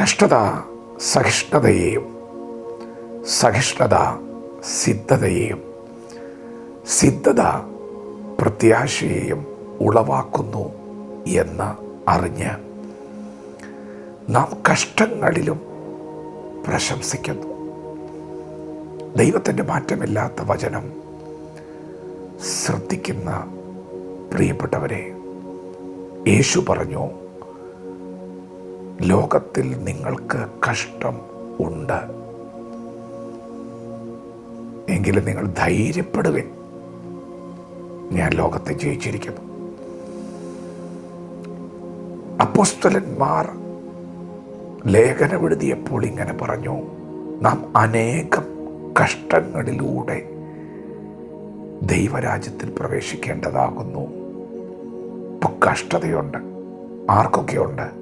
കഷ്ടത സഹിഷ്ണുതയെയും സഹിഷ്ണുത സിദ്ധതയെയും സിദ്ധത പ്രത്യാശയെയും ഉളവാക്കുന്നു എന്ന് അറിഞ്ഞ് നാം കഷ്ടങ്ങളിലും പ്രശംസിക്കുന്നു. ദൈവത്തിന്റെ മാറ്റമില്ലാത്ത വചനം ശ്രദ്ധിക്കുന്ന പ്രിയപ്പെട്ടവരെ യേശു പറഞ്ഞു ലോകത്തിൽ നിങ്ങൾക്ക് കഷ്ടം ഉണ്ട്. എങ്കിലും നിങ്ങൾ ധൈര്യപ്പെടുവിൻ. ഞാൻ ലോകത്തെ ജയിച്ചിരിക്കുന്നു. അപ്പോസ്തലന്മാർ ലേഖനമെഴുതിയപ്പോൾ ഇങ്ങനെ പറഞ്ഞു നാം അനേകം കഷ്ടങ്ങളിലൂടെ ദൈവരാജ്യത്തിൽ പ്രവേശിക്കേണ്ടതാകുന്നു. ഇപ്പോൾ കഷ്ടതയുണ്ട് ആർക്കൊക്കെയുണ്ട്?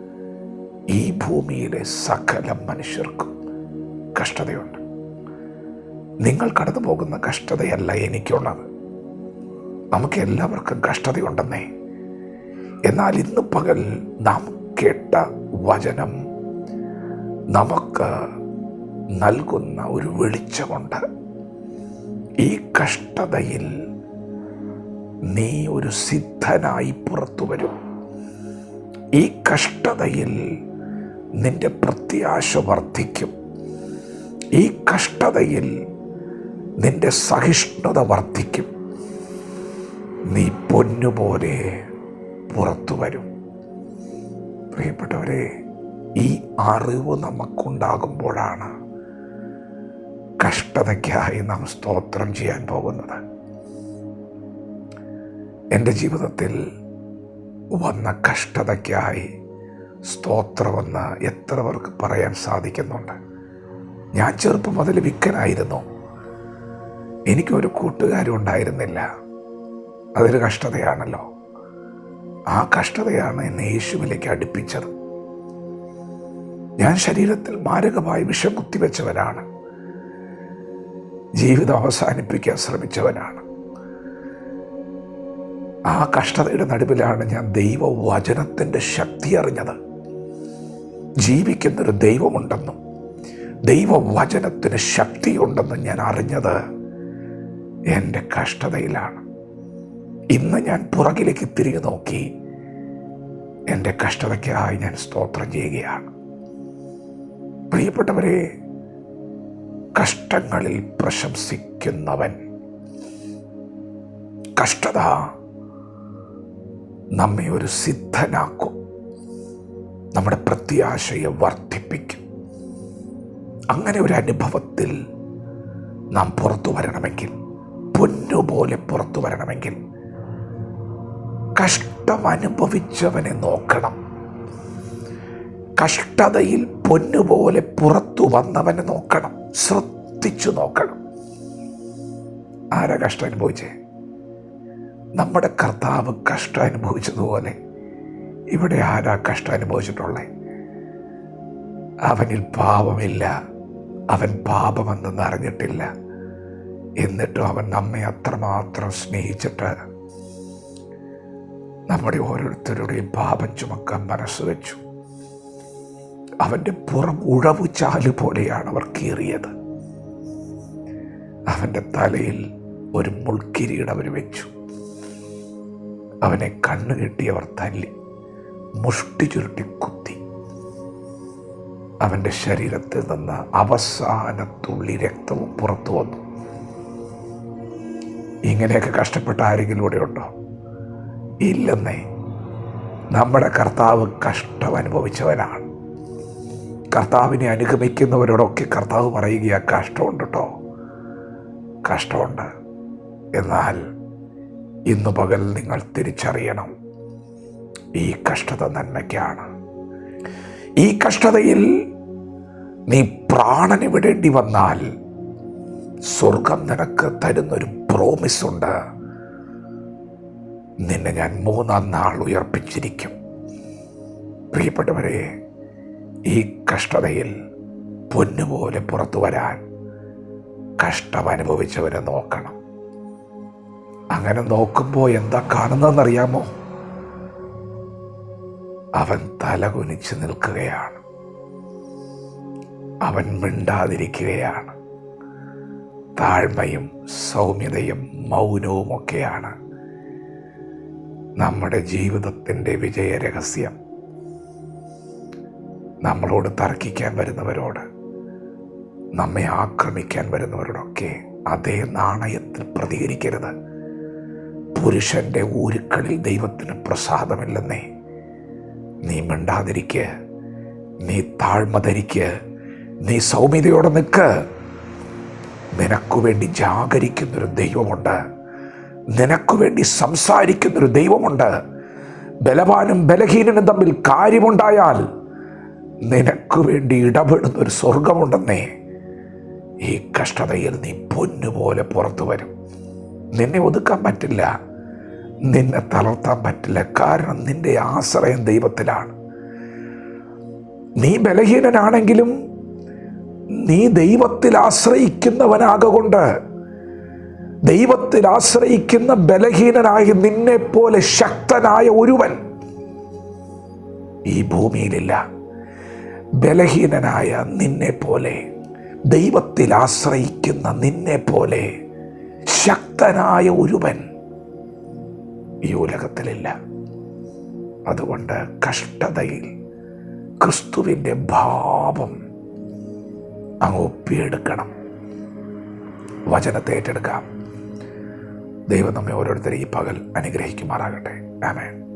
ഈ ഭൂമിയിലെ സകല മനുഷ്യർക്കും കഷ്ടതയുണ്ട്. നിങ്ങൾ കടന്നു പോകുന്ന കഷ്ടതയല്ല എനിക്കുള്ളത്. നമുക്ക് എല്ലാവർക്കും കഷ്ടതയുണ്ടെന്നേ. എന്നാൽ ഇന്ന് പകൽ നാം കേട്ട വചനം നമുക്ക് നൽകുന്ന ഒരു വെളിച്ചമുണ്ട്. ഈ കഷ്ടതയിൽ നീ ഒരു സിദ്ധനായി പുറത്തു വരും. ഈ കഷ്ടതയിൽ നിന്റെ പ്രത്യാശ വർദ്ധിക്കും. ഈ കഷ്ടതയിൽ നിന്റെ സഹിഷ്ണുത വർദ്ധിക്കും. നീ പൊന്നുപോലെ പുറത്തു വരും. പ്രിയപ്പെട്ടവരെ ഈ അറിവ് നമുക്കുണ്ടാകുമ്പോഴാണ് കഷ്ടതയ്ക്കായി നാം സ്തോത്രം ചെയ്യാൻ പോകുന്നത്. എന്റെ ജീവിതത്തിൽ വന്ന കഷ്ടതയ്ക്കായി സ്തോത്രമെന്ന് എത്ര പേർക്ക് പറയാൻ സാധിക്കുന്നുണ്ട്. ഞാൻ ചെറുപ്പം മുതൽ വിക്കനായിരുന്നു എനിക്കൊരു കൂട്ടുകാരും ഉണ്ടായിരുന്നില്ല. അതൊരു കഷ്ടതയാണല്ലോ. ആ കഷ്ടതയാണ് എന്നെ യേശുവിലേക്ക് അടുപ്പിച്ചത്. ഞാൻ ശരീരത്തിൽ മാരകമായി വിഷം കുത്തിവെച്ചവനാണ്. ജീവിതം അവസാനിപ്പിക്കാൻ ശ്രമിച്ചവനാണ്. ആ കഷ്ടതയുടെ നടുവിലാണ് ഞാൻ ദൈവവചനത്തിന്റെ ശക്തി അറിഞ്ഞത്. ജീവിക്കുന്നൊരു ദൈവമുണ്ടെന്നും ദൈവവചനത്തിന് ശക്തിയുണ്ടെന്നും ഞാൻ അറിഞ്ഞത് എന്റെ കഷ്ടതയിലാണ്. ഇന്ന് ഞാൻ പുറകിലേക്ക് തിരികെ നോക്കി എന്റെ കഷ്ടതയ്ക്കായി ഞാൻ സ്തോത്രം ചെയ്യുകയാണ്. പ്രിയപ്പെട്ടവരെ കഷ്ടങ്ങളിൽ പ്രശംസിക്കുന്നവൻ. കഷ്ടത നമ്മെ ഒരു സിദ്ധനാക്കും. നമ്മുടെ പ്രത്യാശയെ വർദ്ധിപ്പിക്കും. അങ്ങനെ ഒരു അനുഭവത്തിൽ നാം പുറത്തു വരണമെങ്കിൽ പൊന്നുപോലെ പുറത്തു വരണമെങ്കിൽ കഷ്ടം അനുഭവിച്ചവനെ നോക്കണം. കഷ്ടതയിൽ പൊന്നുപോലെ പുറത്തു വന്നവനെ നോക്കണം. ശ്രദ്ധിച്ചു നോക്കണം. ആരാ കഷ്ടം അനുഭവിച്ചേ? നമ്മുടെ കർത്താവ് കഷ്ടം അനുഭവിച്ചതുപോലെ ഇവിടെ ആരാ കഷ്ടം അനുഭവിച്ചിട്ടുള്ളത് അവനിൽ പാപമില്ല. അവൻ പാപമെന്നൊന്നും അറിഞ്ഞിട്ടില്ല. എന്നിട്ടും അവൻ നമ്മെ അത്രമാത്രം സ്നേഹിച്ചിട്ട് നമ്മുടെ ഓരോരുത്തരുടെയും പാപം ചുമക്കാൻ മനസ്സ് വെച്ചു. അവന്റെ പുറം ഉഴവു ചാൽ പോലെയാണ് അവർ കീറിയത്. അവന്റെ തലയിൽ ഒരു മുൾക്കിരീടം അവർ വെച്ചു. അവനെ കണ്ണു കെട്ടിയവർ തല്ലി. മുഷ്ടി ചുരുട്ടി കുത്തി. അവന്റെ ശരീരത്തിൽ നിന്ന് അവസാനത്തുള്ളി രക്തവും പുറത്തു വന്നു. ഇങ്ങനെയൊക്കെ കഷ്ടപ്പെട്ട ആരെങ്കിലും ഇവിടെ ഉണ്ടോ? ഇല്ലെന്നേ. നമ്മുടെ കർത്താവ് കഷ്ടം അനുഭവിച്ചവനാണ്. കർത്താവിനെ അനുഗമിക്കുന്നവരോടൊക്കെ കർത്താവ് പറയുക കഷ്ടമുണ്ട് കേട്ടോ കഷ്ടമുണ്ട്. എന്നാൽ ഇന്ന് പകൽ നിങ്ങൾ തിരിച്ചറിയണം. ഈ കഷ്ടത നന്മയ്ക്കാണ്. ഈ കഷ്ടതയിൽ നീ പ്രാണന് വിടേണ്ടി വന്നാൽ സ്വർഗം നിനക്ക് തരുന്നൊരു പ്രോമിസ് ഉണ്ട്. നിന്നെ ഞാൻ മൂന്നാം നാൾ ഉയർപ്പിച്ചിരിക്കും. പ്രിയപ്പെട്ടവരെ ഈ കഷ്ടതയിൽ പൊന്നുപോലെ പുറത്തു വരാൻ കഷ്ടം അനുഭവിച്ചവരെ നോക്കണം. അങ്ങനെ നോക്കുമ്പോൾ എന്താ കാണുന്നതെന്നറിയാമോ? അവൻ തലകുനിച്ച് നിൽക്കുകയാണ്. അവൻ മിണ്ടാതിരിക്കുകയാണ്. താഴ്മയും സൗമ്യതയും മൗനവും ഒക്കെയാണ് നമ്മുടെ ജീവിതത്തിന്റെ വിജയരഹസ്യം. നമ്മളോട് തർക്കിക്കാൻ വരുന്നവരോട് നമ്മെ ആക്രമിക്കാൻ വരുന്നവരോടൊക്കെ അതേ നാണയത്തിൽ പ്രതികരിക്കരുത്. പുരുഷന്റെ ഊരുക്കളിൽ ദൈവത്തിന് പ്രസാദമില്ലെന്നേ. നീ മിണ്ടാതിരിക്കുക നീ താഴ്മ ധരിക്കുക നീ സൗമ്യതയോടെ നിൽക്ക്. നിനക്കു വേണ്ടി ജാഗരിക്കുന്നൊരു ദൈവമുണ്ട്. നിനക്കു വേണ്ടി സംസാരിക്കുന്നൊരു ദൈവമുണ്ട്. ബലവാനും ബലഹീനനും തമ്മിൽ കാര്യമുണ്ടായാൽ നിനക്കു വേണ്ടി ഇടപെടുന്ന ഒരു സ്വർഗമുണ്ടെന്നേ ഈ കഷ്ടതയിൽ നീ പൊന്നുപോലെ പുറത്തു വരും. നിന്നെ ഒതുക്കാൻ പറ്റില്ല. നിന്നെ തളർത്താൻ പറ്റില്ല. കാരണം നിന്റെ ആശ്രയം ദൈവത്തിലാണ്. നീ ബലഹീനനാണെങ്കിലും നീ ദൈവത്തിൽ ആശ്രയിക്കുന്നവനാകൊണ്ട് ദൈവത്തിൽ ആശ്രയിക്കുന്ന ബലഹീനനായ നിന്നെപ്പോലെ ശക്തനായ ഒരുവൻ ഈ ഭൂമിയിലില്ല. ബലഹീനനായ നിന്നെ പോലെ ദൈവത്തിൽ ആശ്രയിക്കുന്ന നിന്നെ പോലെ ശക്തനായ ഒരുവൻ ഈ ഉലകത്തിലില്ല. അതുകൊണ്ട് കഷ്ടതയിൽ ക്രിസ്തുവിന്റെ ഭാവം അങ്ങ് ഒപ്പിയെടുക്കണം. വചനത്തെ ഏറ്റെടുക്കാം. ദൈവം നമ്മെ ഓരോരുത്തരെയും ഈ പകൽ അനുഗ്രഹിക്കുമാറാകട്ടെ. ആമേൻ.